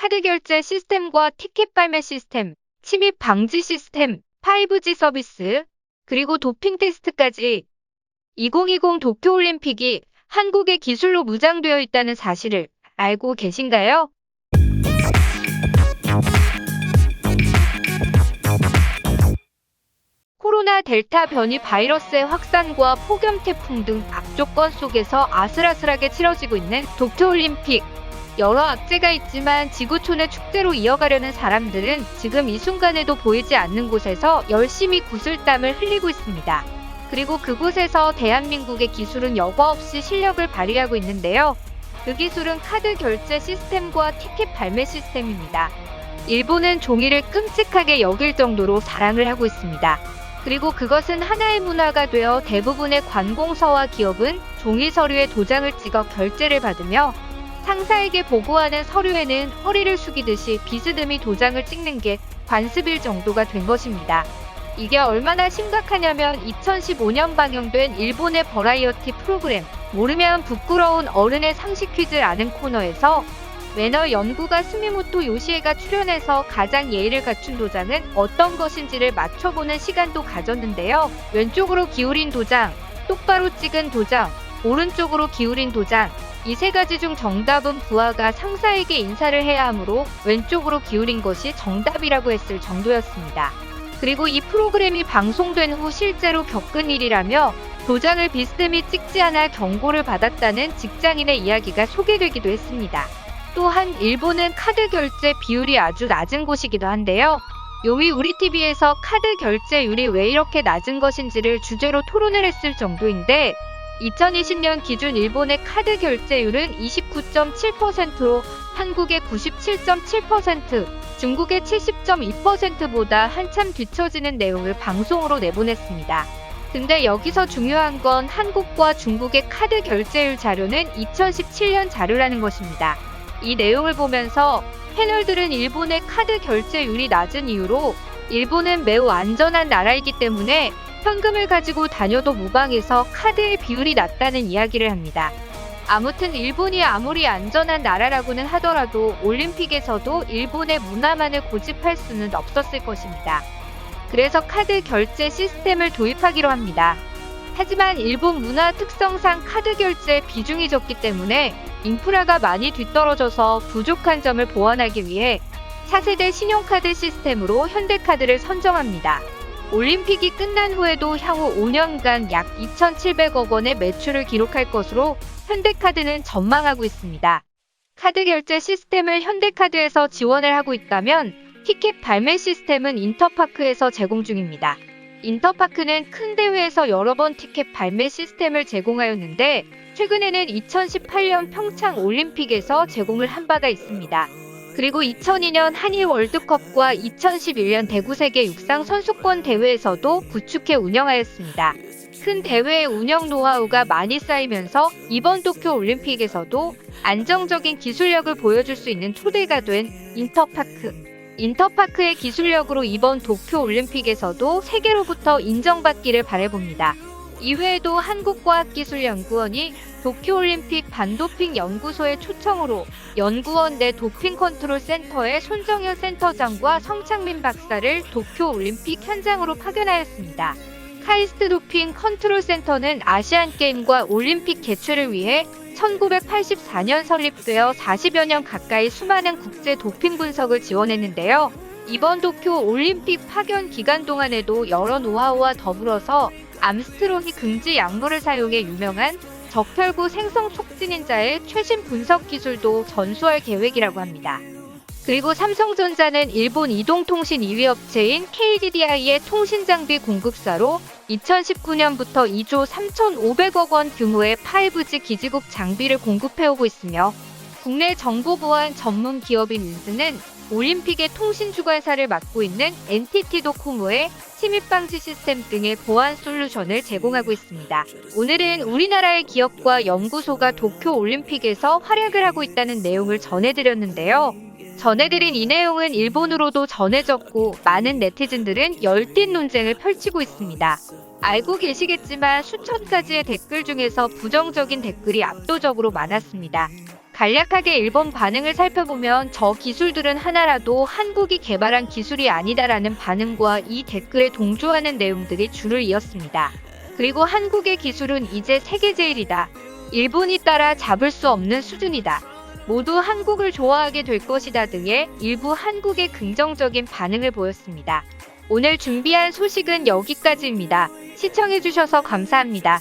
카드 결제 시스템과 티켓 발매 시스템, 침입 방지 시스템, 5G 서비스, 그리고 도핑 테스트까지 2020 도쿄올림픽이 한국의 기술로 무장되어 있다는 사실을 알고 계신가요? 코로나 델타 변이 바이러스의 확산과 폭염 태풍 등 악조건 속에서 아슬아슬하게 치러지고 있는 도쿄올림픽. 여러 악재가 있지만 지구촌의 축제로 이어가려는 사람들은 지금 이 순간에도 보이지 않는 곳에서 열심히 구슬땀을 흘리고 있습니다. 그리고 그곳에서 대한민국의 기술은 여과 없이 실력을 발휘하고 있는데요. 그 기술은 카드 결제 시스템과 티켓 발매 시스템입니다. 일본은 종이를 끔찍하게 여길 정도로 사랑을 하고 있습니다. 그리고 그것은 하나의 문화가 되어 대부분의 관공서와 기업은 종이 서류에 도장을 찍어 결제를 받으며 상사에게 보고하는 서류에는 허리를 숙이듯이 비스듬히 도장을 찍는 게 관습일 정도가 된 것입니다. 이게 얼마나 심각하냐면 2015년 방영된 일본의 버라이어티 프로그램 모르면 부끄러운 어른의 상식 퀴즈를 아는 코너에서 매너 연구가 스미모토 요시에가 출연해서 가장 예의를 갖춘 도장은 어떤 것인지를 맞춰보는 시간도 가졌는데요. 왼쪽으로 기울인 도장, 똑바로 찍은 도장, 오른쪽으로 기울인 도장. 이 세 가지 중 정답은 부하가 상사에게 인사를 해야 하므로 왼쪽으로 기울인 것이 정답이라고 했을 정도였습니다. 그리고 이 프로그램이 방송된 후 실제로 겪은 일이라며 도장을 비스듬히 찍지 않아 경고를 받았다는 직장인의 이야기가 소개되기도 했습니다. 또한 일본은 카드 결제 비율이 아주 낮은 곳이기도 한데요. 요미 우리 TV에서 카드 결제율이 왜 이렇게 낮은 것인지를 주제로 토론을 했을 정도인데 2020년 기준 일본의 카드 결제율은 29.7%로 한국의 97.7%, 중국의 70.2%보다 한참 뒤처지는 내용을 방송으로 내보냈습니다. 근데 여기서 중요한 건 한국과 중국의 카드 결제율 자료는 2017년 자료라는 것입니다. 이 내용을 보면서 패널들은 일본의 카드 결제율이 낮은 이유로 일본은 매우 안전한 나라이기 때문에 현금을 가지고 다녀도 무방해서 카드의 비율이 낮다는 이야기를 합니다. 아무튼 일본이 아무리 안전한 나라라고는 하더라도 올림픽에서도 일본의 문화만을 고집할 수는 없었을 것입니다. 그래서 카드 결제 시스템을 도입하기로 합니다. 하지만 일본 문화 특성상 카드 결제 비중이 적기 때문에 인프라가 많이 뒤떨어져서 부족한 점을 보완하기 위해 차세대 신용카드 시스템으로 현대카드를 선정합니다. 올림픽이 끝난 후에도 향후 5년간 약 2,700억 원의 매출을 기록할 것으로 현대카드는 전망하고 있습니다. 카드 결제 시스템을 현대카드에서 지원을 하고 있다면 티켓 발매 시스템은 인터파크에서 제공 중입니다. 인터파크는 큰 대회에서 여러 번 티켓 발매 시스템을 제공하였는데 최근에는 2018년 평창 올림픽에서 제공을 한 바가 있습니다. 그리고 2002년 한일 월드컵과 2011년 대구 세계 육상 선수권 대회에서도 구축해 운영하였습니다. 큰 대회의 운영 노하우가 많이 쌓이면서 이번 도쿄 올림픽에서도 안정적인 기술력을 보여줄 수 있는 토대가 된 인터파크. 인터파크의 기술력으로 이번 도쿄 올림픽에서도 세계로부터 인정받기를 바라봅니다. 이외에도 한국과학기술연구원이 도쿄올림픽 반도핑 연구소의 초청으로 연구원 내 도핑 컨트롤 센터의 손정현 센터장과 성창민 박사를 도쿄올림픽 현장으로 파견하였습니다. 카이스트 도핑 컨트롤 센터는 아시안 게임과 올림픽 개최를 위해 1984년 설립되어 40여 년 가까이 수많은 국제 도핑 분석을 지원했는데요. 이번 도쿄 올림픽 파견 기간 동안에도 여러 노하우와 더불어서 암스트롱이 금지 약물을 사용해 유명한 적혈구 생성 촉진인자의 최신 분석 기술도 전수할 계획이라고 합니다. 그리고 삼성전자는 일본 이동통신 2위 업체인 KDDI의 통신 장비 공급사로 2019년부터 2조 3,500억 원 규모의 5G 기지국 장비를 공급해오고 있으며 국내 정보 보안 전문 기업인 인스는 올림픽의 통신 주관사를 맡고 있는 NTT 도코모의 침입 방지 시스템 등의 보안 솔루션을 제공하고 있습니다. 오늘은 우리나라의 기업과 연구소가 도쿄 올림픽에서 활약을 하고 있다는 내용을 전해드렸는데요. 전해드린 이 내용은 일본으로도 전해졌고 많은 네티즌들은 열띤 논쟁을 펼치고 있습니다. 알고 계시겠지만 수천 가지의 댓글 중에서 부정적인 댓글이 압도적으로 많았습니다. 간략하게 일본 반응을 살펴보면 저 기술들은 하나라도 한국이 개발한 기술이 아니다라는 반응과 이 댓글에 동조하는 내용들이 줄을 이었습니다. 그리고 한국의 기술은 이제 세계 제일이다. 일본이 따라 잡을 수 없는 수준이다. 모두 한국을 좋아하게 될 것이다 등의 일부 한국의 긍정적인 반응을 보였습니다. 오늘 준비한 소식은 여기까지입니다. 시청해주셔서 감사합니다.